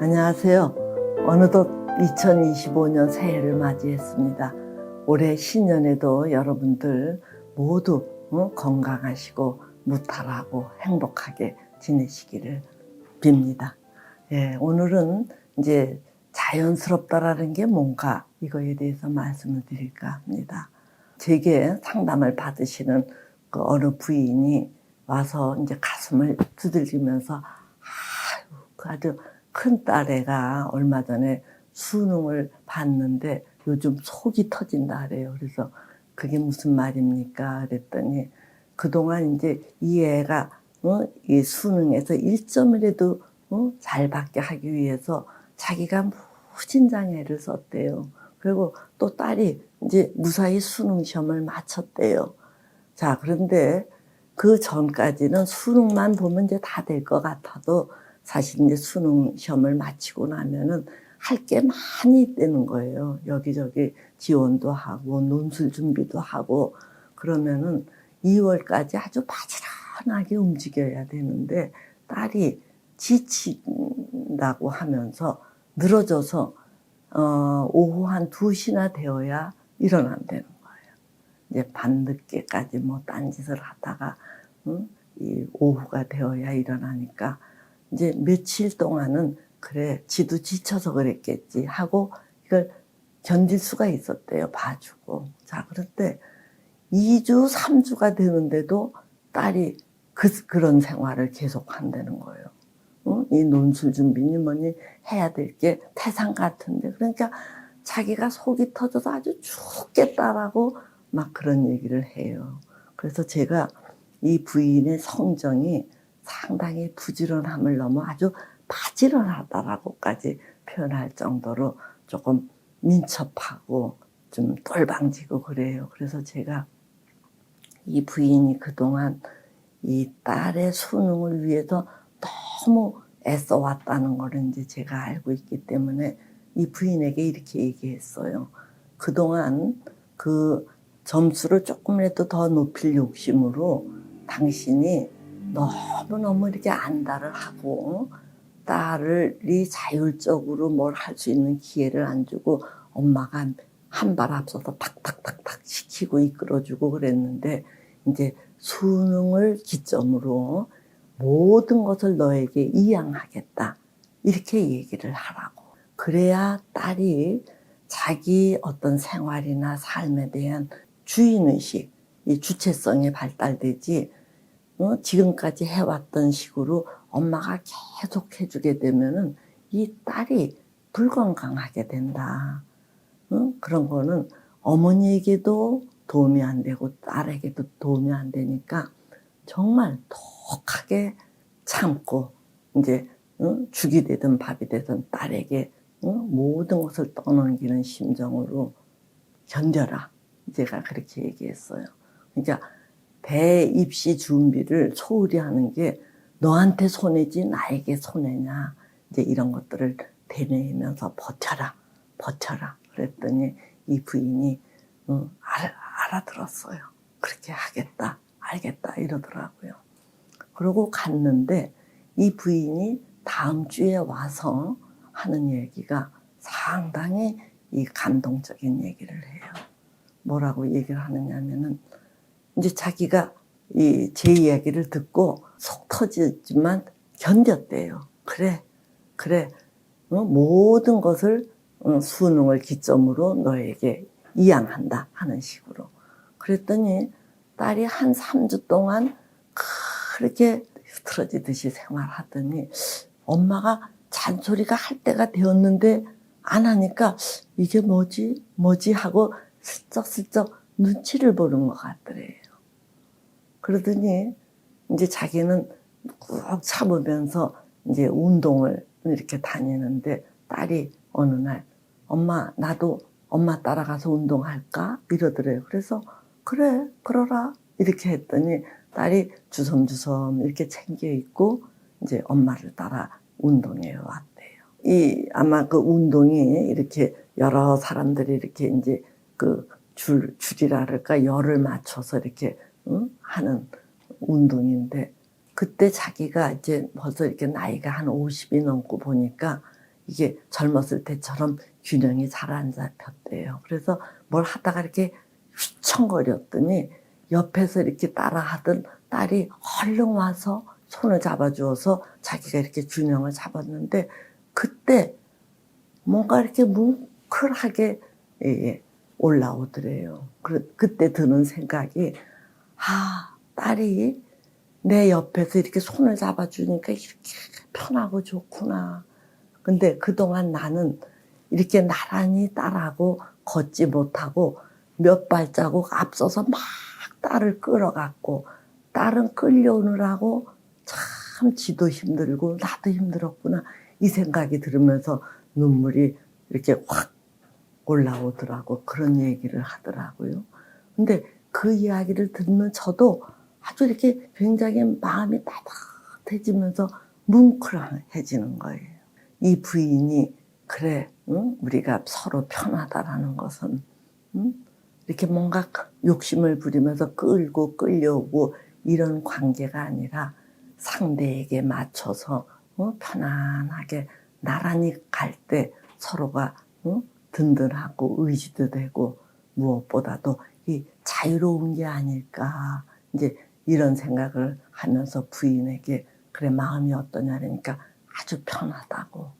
안녕하세요. 어느덧 2025년 새해를 맞이했습니다. 올해 신년에도 여러분들 모두 어, 건강하시고 무탈하고 행복하게 지내시기를 빕니다. 예, 오늘은 이제 자연스럽다라는 게 뭔가 이거에 대해서 말씀을 드릴까 합니다. 제게 상담을 받으시는 그 어느 부인이 와서 이제 가슴을 두들기면서 아유, 그 아주 큰 딸애가 얼마 전에 수능을 봤는데 요즘 속이 터진다 그래요. 그래서 그게 무슨 말입니까? 그랬더니 그동안 이제 이 애가 어? 이 수능에서 1점이라도 어? 잘 받게 하기 위해서 자기가 무진장애를 썼대요. 그리고 또 딸이 이제 무사히 수능 시험을 마쳤대요. 자, 그런데 그 전까지는 수능만 보면 이제 다 될 것 같아도 사실 이제 수능 시험을 마치고 나면은 할 게 많이 있다는 거예요. 여기저기 지원도 하고 논술 준비도 하고 그러면은 2월까지 아주 바지런하게 움직여야 되는데 딸이 지친다고 하면서 늘어져서 어, 오후 한 2시나 되어야 일어난다는 거예요. 이제 밤늦게까지 뭐 딴짓을 하다가 응? 이 오후가 되어야 일어나니까 이제 며칠 동안은 그래 지도 지쳐서 그랬겠지 하고 이걸 견딜 수가 있었대요. 봐주고. 자, 그런데 2주, 3주가 되는데도 딸이 그, 그런 생활을 계속 한다는 거예요. 어? 이 논술 준비니 뭐니 해야 될 게 태산 같은데. 그러니까 자기가 속이 터져서 아주 죽겠다라고 막 그런 얘기를 해요. 그래서 제가 이 부인의 성정이 상당히 부지런함을 넘어 아주 바지런하다라고까지 표현할 정도로 조금 민첩하고 좀 똘방지고 그래요. 그래서 제가 이 부인이 그동안 이 딸의 수능을 위해서 너무 애써왔다는 거를 이제 제가 알고 있기 때문에 이 부인에게 이렇게 얘기했어요. 그동안 그 점수를 조금이라도 더 높일 욕심으로 당신이 너무너무 이렇게 안달을 하고 딸이 자율적으로 뭘 할 수 있는 기회를 안 주고 엄마가 한 발 앞서서 탁탁탁탁 시키고 이끌어주고 그랬는데 이제 수능을 기점으로 모든 것을 너에게 이양하겠다. 이렇게 얘기를 하라고. 그래야 딸이 자기 어떤 생활이나 삶에 대한 주인의식, 이 주체성이 발달되지, 어? 지금까지 해왔던 식으로 엄마가 계속 해주게 되면은 이 딸이 불건강하게 된다. 어? 그런 거는 어머니에게도 도움이 안 되고 딸에게도 도움이 안 되니까 정말 독하게 참고 이제 어? 죽이 되든 밥이 되든 딸에게 어? 모든 것을 떠넘기는 심정으로 견뎌라. 제가 그렇게 얘기했어요. 그러니까 대입시 준비를 소홀히 하는 게 너한테 손해지 나에게 손해냐. 이제 이런 것들을 되뇌면서 버텨라. 버텨라. 그랬더니 이 부인이 어, 알아, 알아들었어요. 그렇게 하겠다. 알겠다. 이러더라고요. 그러고 갔는데 이 부인이 다음 주에 와서 하는 얘기가 상당히 이 감동적인 얘기를 해요. 뭐라고 얘기를 하느냐면은 이제 자기가 이 제 이야기를 듣고 속 터지지만 견뎠대요. 그래, 그래. 어, 모든 것을 어, 수능을 기점으로 너에게 이양한다 하는 식으로. 그랬더니 딸이 한 3주 동안 그렇게 흐트러지듯이 생활하더니 엄마가 잔소리가 할 때가 되었는데 안 하니까 이게 뭐지? 뭐지? 하고 슬쩍슬쩍 눈치를 보는 것 같더래요. 그러더니 이제 자기는 꾹 참으면서 이제 운동을 이렇게 다니는데 딸이 어느 날 엄마 나도 엄마 따라가서 운동할까 이러더래요. 그래서 그래 그러라 이렇게 했더니 딸이 주섬주섬 이렇게 챙겨 입고 이제 엄마를 따라 운동에 왔대요. 이 아마 그 운동이 이렇게 여러 사람들이 이렇게 이제 그 줄, 줄이라 그럴까 열을 맞춰서 이렇게 응? 하는 운동인데 그때 자기가 이제 벌써 이렇게 나이가 한 50이 넘고 보니까 이게 젊었을 때처럼 균형이 잘 안 잡혔대요. 그래서 뭘 하다가 이렇게 휘청거렸더니 옆에서 이렇게 따라 하던 딸이 얼른 와서 손을 잡아주어서 자기가 이렇게 균형을 잡았는데 그때 뭔가 이렇게 뭉클하게 예, 예, 올라오더래요. 그, 그때 드는 생각이 아 딸이 내 옆에서 이렇게 손을 잡아주니까 이렇게 편하고 좋구나. 근데 그동안 나는 이렇게 나란히 딸하고 걷지 못하고 몇 발자국 앞서서 막 딸을 끌어갔고 딸은 끌려오느라고 참 지도 힘들고 나도 힘들었구나 이 생각이 들으면서 눈물이 이렇게 확 올라오더라고 그런 얘기를 하더라고요. 근데 그 이야기를 듣는 저도 아주 이렇게 굉장히 마음이 따뜻해지면서 뭉클해지는 거예요. 이 부인이 그래, 응? 우리가 서로 편하다라는 것은 응? 이렇게 뭔가 욕심을 부리면서 끌고 끌려오고 이런 관계가 아니라 상대에게 맞춰서 어? 편안하게 나란히 갈 때 서로가 어? 든든하고 의지도 되고 무엇보다도 이 자유로운 게 아닐까 이제 이런 생각을 하면서 부인에게 그래 마음이 어떠냐니까 아주 편하다고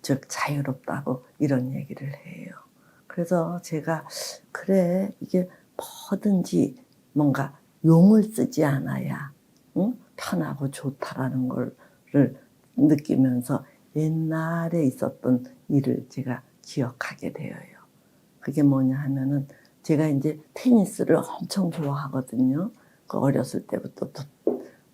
즉 자유롭다고 이런 얘기를 해요. 그래서 제가 그래 이게 뭐든지 뭔가 용을 쓰지 않아야 응? 편하고 좋다라는 거를 느끼면서 옛날에 있었던 일을 제가 기억하게 되어요. 그게 뭐냐 하면은 제가 이제 테니스를 엄청 좋아하거든요. 그 어렸을 때부터 또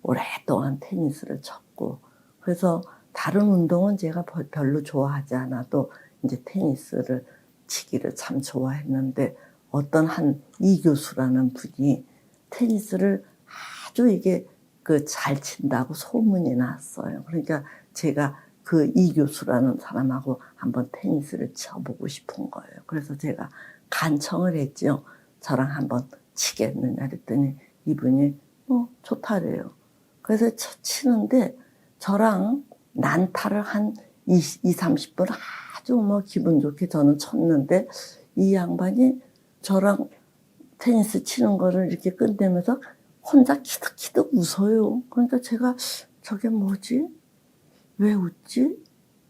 오랫동안 테니스를 쳤고 그래서 다른 운동은 제가 별- 별로 좋아하지 않아도 이제 테니스를 치기를 참 좋아했는데 어떤 한 이 교수라는 분이 테니스를 아주 이게 그 잘 친다고 소문이 났어요. 그러니까 제가 그 이 교수라는 사람하고 한번 테니스를 쳐보고 싶은 거예요. 그래서 제가 간청을 했죠. 저랑 한번 치겠느냐 그랬더니 이분이 어 좋다래요. 그래서 쳐- 치는데 저랑 난타를 한 20, 2, 30분 아주 뭐 기분 좋게 저는 쳤는데 이 양반이 저랑 테니스 치는 거를 이렇게 끝내면서 혼자 키득키득 웃어요. 그러니까 제가 저게 뭐지? 왜 웃지?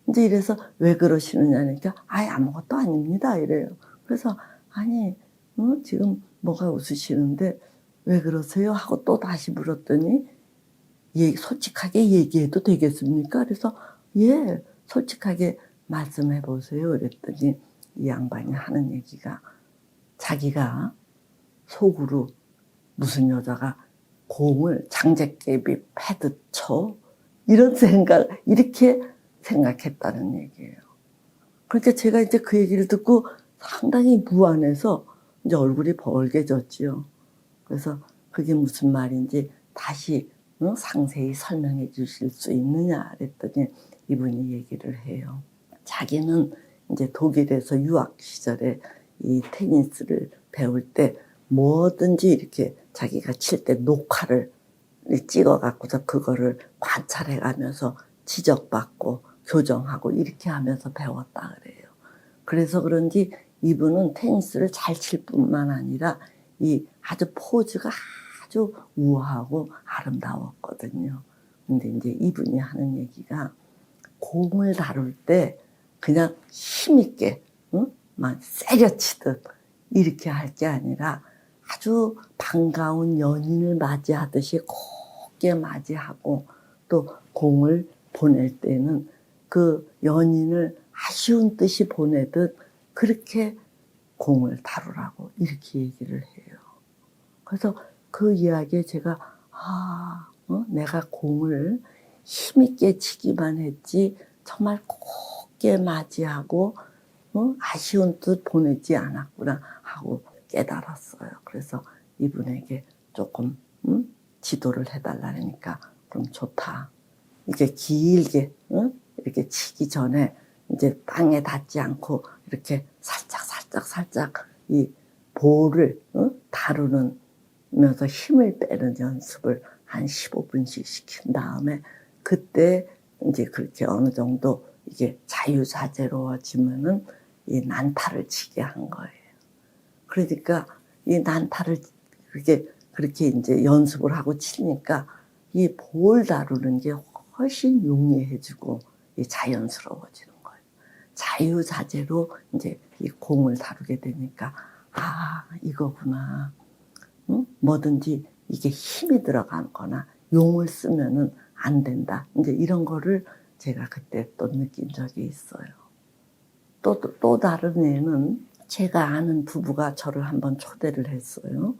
이제 이래서 왜 그러시느냐니까 아예 아무것도 아닙니다 이래요. 그래서 아니 어? 지금 뭐가 웃으시는데 왜 그러세요? 하고 또 다시 물었더니 예, 솔직하게 얘기해도 되겠습니까? 그래서 예, 솔직하게 말씀해 보세요. 그랬더니 이 양반이 하는 얘기가 자기가 속으로 무슨 여자가 공을 장제깨비 패듯 쳐 이런 생각 이렇게 생각했다는 얘기예요. 그러니까 제가 이제 그 얘기를 듣고 상당히 무안해서 이제 얼굴이 벌개졌지요. 그래서 그게 무슨 말인지 다시 어, 상세히 설명해 주실 수 있느냐 그랬더니 이분이 얘기를 해요. 자기는 이제 독일에서 유학 시절에 이 테니스를 배울 때 뭐든지 이렇게 자기가 칠 때 녹화를 찍어 갖고서 그거를 관찰해 가면서 지적받고 교정하고 이렇게 하면서 배웠다 그래요. 그래서 그런지 이분은 테니스를 잘 칠 뿐만 아니라 이 아주 포즈가 아주 우아하고 아름다웠거든요. 근데 이제 이분이 하는 얘기가 공을 다룰 때 그냥 힘있게, 응? 막 세려 치듯 이렇게 할 게 아니라 아주 반가운 연인을 맞이하듯이 곱게 맞이하고 또 공을 보낼 때는 그 연인을 아쉬운 뜻이 보내듯 그렇게 공을 다루라고 이렇게 얘기를 해요. 그래서 그 이야기에 제가 아, 어? 내가 공을 힘있게 치기만 했지 정말 곱게 맞이하고 어? 아쉬운 뜻 보내지 않았구나 하고 깨달았어요. 그래서 이분에게 조금 음? 지도를 해달라니까 그럼 좋다. 이게 길게 응? 이렇게 치기 전에 이제 땅에 닿지 않고 이렇게 살짝 살짝 살짝 이 볼을 응? 다루면서 힘을 빼는 연습을 한 15분씩 시킨 다음에 그때 이제 그렇게 어느 정도 이게 자유자재로워지면은 이 난타를 치게 한 거예요. 그러니까 이 난타를 그렇게 그렇게 이제 연습을 하고 치니까 이 볼 다루는 게 훨씬 용이해지고 이 자연스러워지는. 자유자재로 이제 이 공을 다루게 되니까 아 이거구나. 응? 뭐든지 이게 힘이 들어가거나 용을 쓰면은 안 된다. 이제 이런 거를 제가 그때 또 느낀 적이 있어요. 또, 또, 또 다른 애는 제가 아는 부부가 저를 한번 초대를 했어요.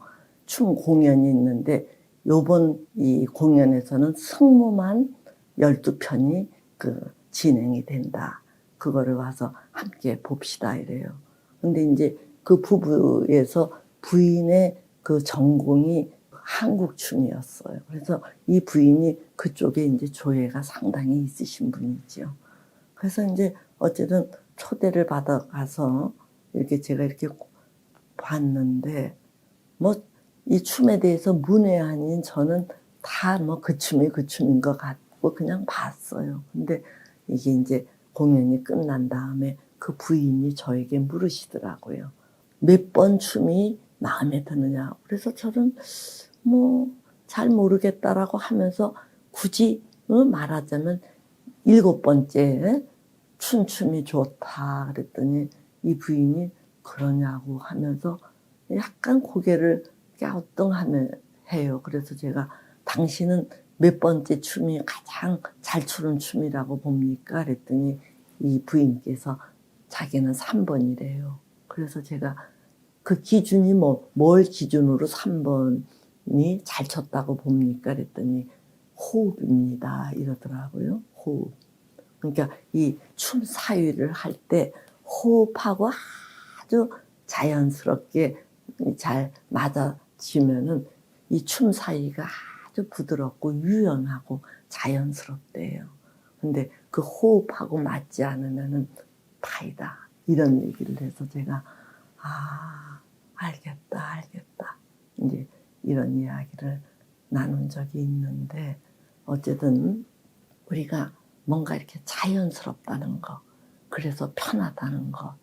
춤 공연이 있는데 요번 이 공연에서는 승무만 12편이 그 진행이 된다. 그거를 와서 함께 봅시다 이래요. 근데 이제 그 부부에서 부인의 그 전공이 한국 춤이었어요. 그래서 이 부인이 그쪽에 이제 조예가 상당히 있으신 분이죠. 그래서 이제 어쨌든 초대를 받아가서 이렇게 제가 이렇게 봤는데 뭐 이 춤에 대해서 문외한인 저는 다 뭐 그 춤이 그 춤인 것 같고 그냥 봤어요. 근데 이게 이제 공연이 끝난 다음에 그 부인이 저에게 물으시더라고요. 몇 번 춤이 마음에 드느냐. 그래서 저는 뭐 잘 모르겠다라고 하면서 굳이 어, 말하자면 일곱 번째 춘춤이 좋다 그랬더니 이 부인이 그러냐고 하면서 약간 고개를 갸우뚱하며 해요. 그래서 제가 당신은 몇 번째 춤이 가장 잘 추는 춤이라고 봅니까? 그랬더니 이 부인께서 자기는 3번이래요. 그래서 제가 그 기준이 뭐, 뭘 기준으로 3번이 잘 쳤다고 봅니까? 그랬더니 호흡입니다. 이러더라고요. 호흡. 그러니까 이 춤 사위를 할 때 호흡하고 아주 자연스럽게 잘 맞아지면은 이 춤 사이가 아주 부드럽고 유연하고 자연스럽대요. 근데 그 호흡하고 맞지 않으면은 파이다. 이런 얘기를 해서 제가 아, 알겠다, 알겠다. 이제 이런 이야기를 나눈 적이 있는데 어쨌든 우리가 뭔가 이렇게 자연스럽다는 거, 그래서 편하다는 거,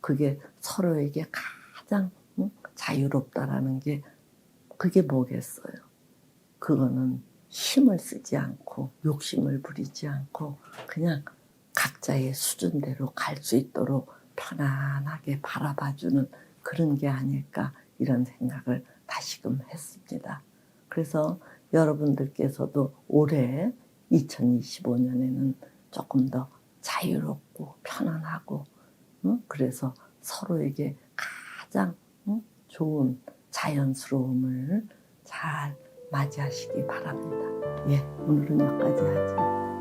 그게 서로에게 가장 응? 자유롭다라는 게 그게 뭐겠어요? 그거는 힘을 쓰지 않고 욕심을 부리지 않고 그냥 각자의 수준대로 갈 수 있도록 편안하게 바라봐주는 그런 게 아닐까 이런 생각을 다시금 했습니다. 그래서 여러분들께서도 올해 2025년에는 조금 더 자유롭고 편안하고 응? 그래서 서로에게 가장 응? 좋은 자연스러움을 잘 맞이하시기 바랍니다. 예, 오늘은 여기까지 하죠.